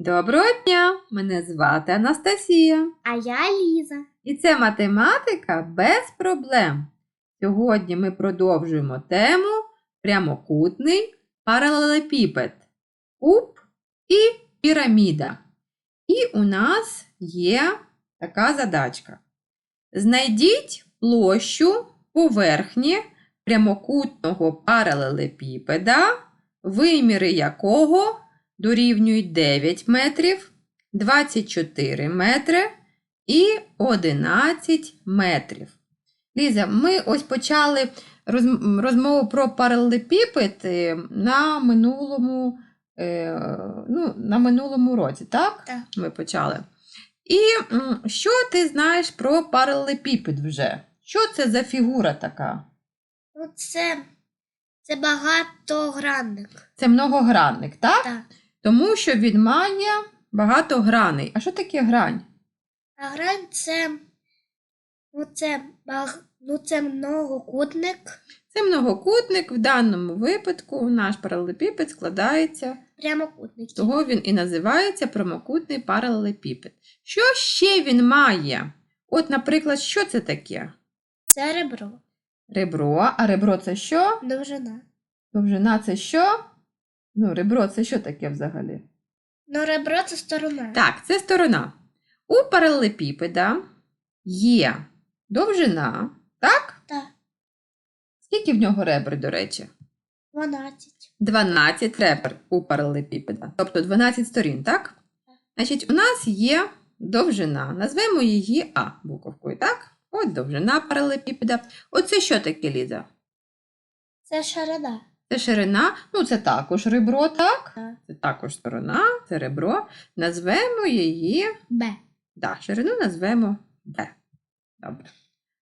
Доброго дня! Мене звати Анастасія. А я Ліза. І це математика без проблем. Сьогодні ми продовжуємо тему прямокутний паралелепіпед, куб і піраміда. І у нас є така задачка. Знайдіть площу поверхні прямокутного паралелепіпеда, виміри якого дорівнюють 9 метрів, 24 метри і 11 метрів. Ліза, ми ось почали розмову про паралелепіпед е, на минулому, е, ну, на минулому році, так? Так. Ми почали. І що ти знаєш про паралелепіпед вже? Що це за фігура така? Це, це багатогранник. Це многогранник, так? Так. Тому що він має багато граней. А що таке грань? А грань це, ну, це, ну, це многокутник. Це многокутник. В даному випадку наш паралелепіпед складається, Прямокутник. того він і називається прямокутний паралелепіпед. Що ще він має? От, наприклад, що це таке? Це ребро. Ребро. А ребро це що? Довжина. Довжина це що? Ну, ребро це що таке взагалі? Ну, ребро це сторона. Так, це сторона. У паралелепіпеда є довжина, так? Так. Скільки в нього ребер, до речі? 12. 12 ребер у паралелепіпеда, тобто 12 сторін, так? Значить, у нас є довжина. Назвемо її А буковкою, так? От довжина паралелепіпеда. Оце що таке, Ліза? Це ширина. Це ширина, ну це також ребро, так? Так. Це також сторона, це ребро. Назвемо її, Б. да, ширину назвемо Б. Добре.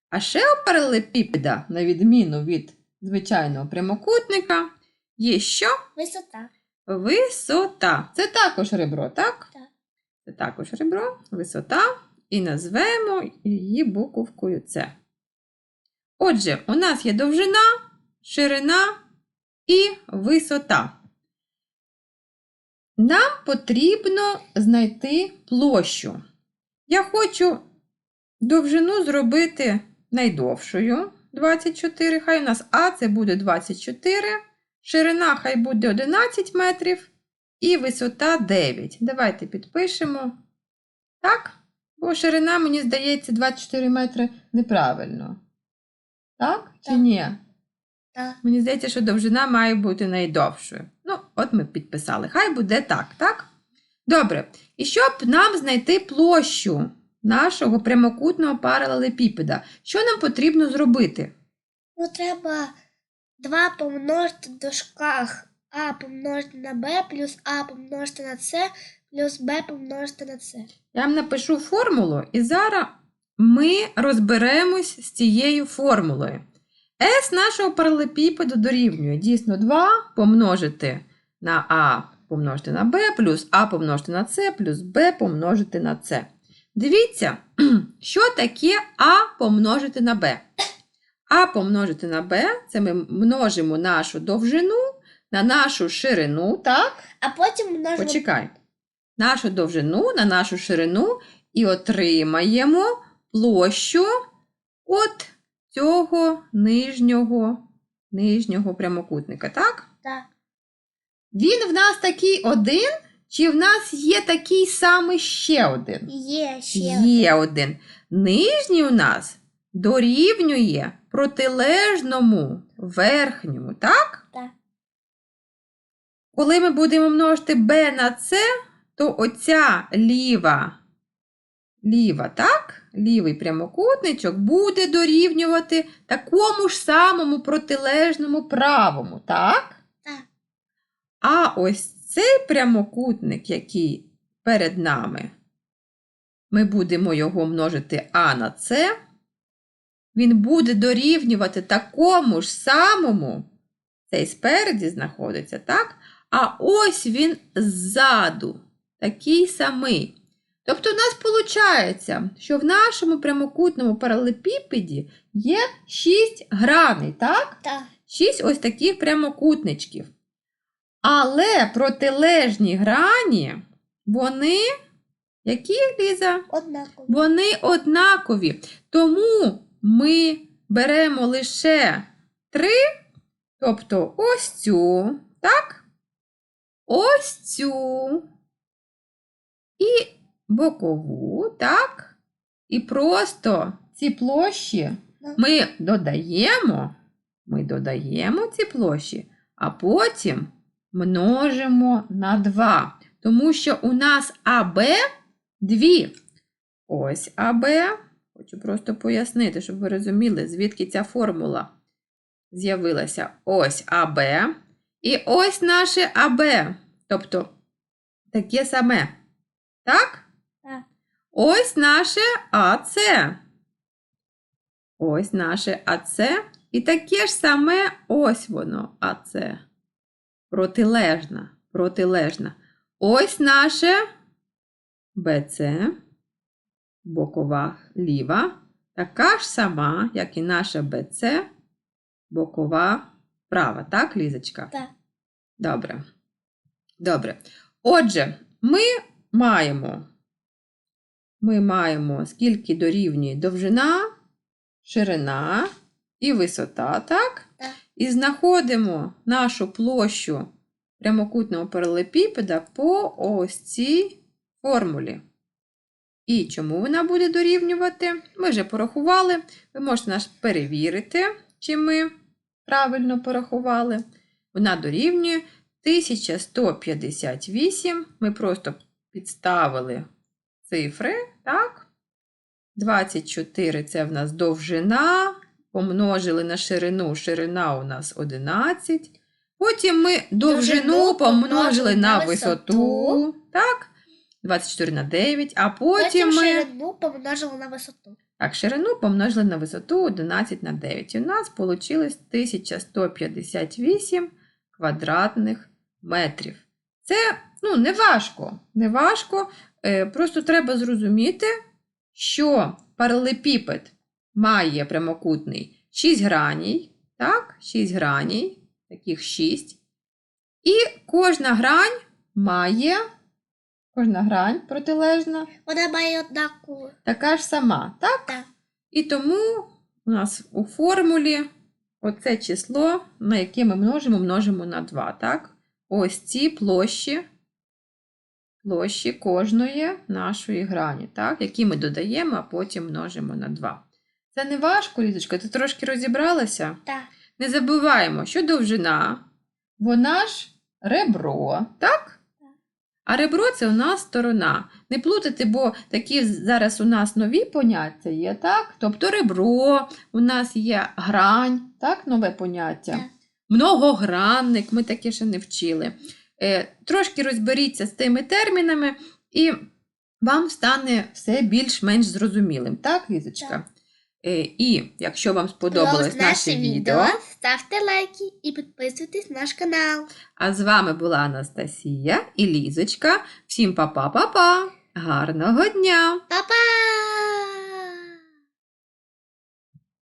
А ще у паралелепіпеда, на відміну від звичайного прямокутника, є що? Висота. Висота. Це також ребро, так? Так. Це також ребро, висота. І назвемо її буковкою С. Отже, у нас є довжина, ширина і висота. Нам потрібно знайти площу. Я хочу довжину зробити найдовшою 24. Хай у нас А це буде 24. Ширина хай буде 11 метрів і висота 9. Давайте підпишемо. Так? Бо ширина, мені здається, 24 метри неправильно. Так? Чи ні? Так. Мені здається, що довжина має бути найдовшою. Ну, от ми підписали. Хай буде так, так? Добре. І щоб нам знайти площу нашого прямокутного паралелепіпеда, що нам потрібно зробити? Ну, треба 2 помножити в дужках А помножити на Б плюс А помножити на С плюс Б помножити на С. Я вам напишу формулу, і зараз ми розберемось з цією формулою. S нашого паралелепіпеду дорівнює дійсно 2 помножити на А помножити на Б, плюс А помножити на С, плюс Б помножити на С. Дивіться, що таке А помножити на Б. А помножити на Б це ми множимо нашу довжину на нашу ширину, так? А потім множимо Почекай. Нашу довжину на нашу ширину і отримаємо площу от цього нижнього, нижнього прямокутника, так? Так. Він в нас такий один, чи в нас є такий самий ще один? Є ще Є один. Нижній у нас дорівнює протилежному верхньому, так? Так. Коли ми будемо множити b на c, то оця ліва, ліва, так? Лівий прямокутничок буде дорівнювати такому ж самому протилежному правому, так? Так. А ось цей прямокутник, який перед нами, ми будемо його множити А на С, він буде дорівнювати такому ж самому, цей спереді знаходиться, так? А ось він ззаду, такий самий. Тобто, у нас виходить, що в нашому прямокутному паралепіпеді є 6 граней, так? Так. Шість ось таких прямокутничків. Але протилежні грані Вони які, Ліза? Однаково. Вони однакові. Тому ми беремо лише три, тобто ось цю, так? Ось цю і бокову, так? І просто ці площі ми додаємо, ми додаємо ці площі, а потім множимо на 2. Тому що у нас АБ дві. Ось АБ. Хочу просто пояснити, щоб ви розуміли, звідки ця формула з'явилася. Ось АБ. І ось наше АБ. Тобто таке саме. Так. Ось наше АЦ. Ось наше АЦ. І таке ж саме ось воно АЦ. Протилежна. Протилежна. Ось наше БЦ, бокова ліва, така ж сама, як і наша БЦ, бокова права. Так, Лізочка? Так. Добре. Добре. Отже, ми маємо, ми маємо, скільки дорівнює довжина, ширина і висота, так? Так. І знаходимо нашу площу прямокутного паралелепіпеда по ось цій формулі. І чому вона буде дорівнювати? Ми вже порахували. Ви можете наш перевірити, чи ми правильно порахували. Вона дорівнює 1158. Ми просто підставили цифри, так? 24 це в нас довжина. Помножили на ширину. Ширина у нас 11. Потім ми довжину помножили на висоту. Так? 24 на 9. А потім ми. ширину помножили на висоту. Так, ширину помножили на висоту 11 на 9. І у нас вийшло 1158 квадратних метрів. Це ну, не важко. Не важко. Е, просто треба зрозуміти, що паралепіпед має прямокутний 6 граній. Так, 6 граній, таких 6. І кожна грань має, кожна грань протилежна, Вона має однакову. така ж сама. Так? Так. І тому у нас у формулі оце число, на яке ми множимо, множимо на 2. Так? Ось ці площі, площі кожної нашої грані, так? які ми додаємо, а потім множимо на 2. Це не важко, Лізочка, ти трошки розібралася? Так. Не забуваємо, що довжина, вона ж ребро, так? А ребро це у нас сторона. Не плутати, бо такі зараз у нас нові поняття є, так? Тобто ребро, у нас є грань, так, нове поняття. Так. Многогранник, ми таке ще не вчили. Е, трошки розберіться з тими термінами, і вам стане все більш-менш зрозумілим, так, Лізочка? Так. Е, і якщо вам сподобалось наше відео, ставте лайки і підписуйтесь на наш канал. а з вами була Анастасія і Лізочка. Всім па-па-па-па! Гарного дня! Па-па!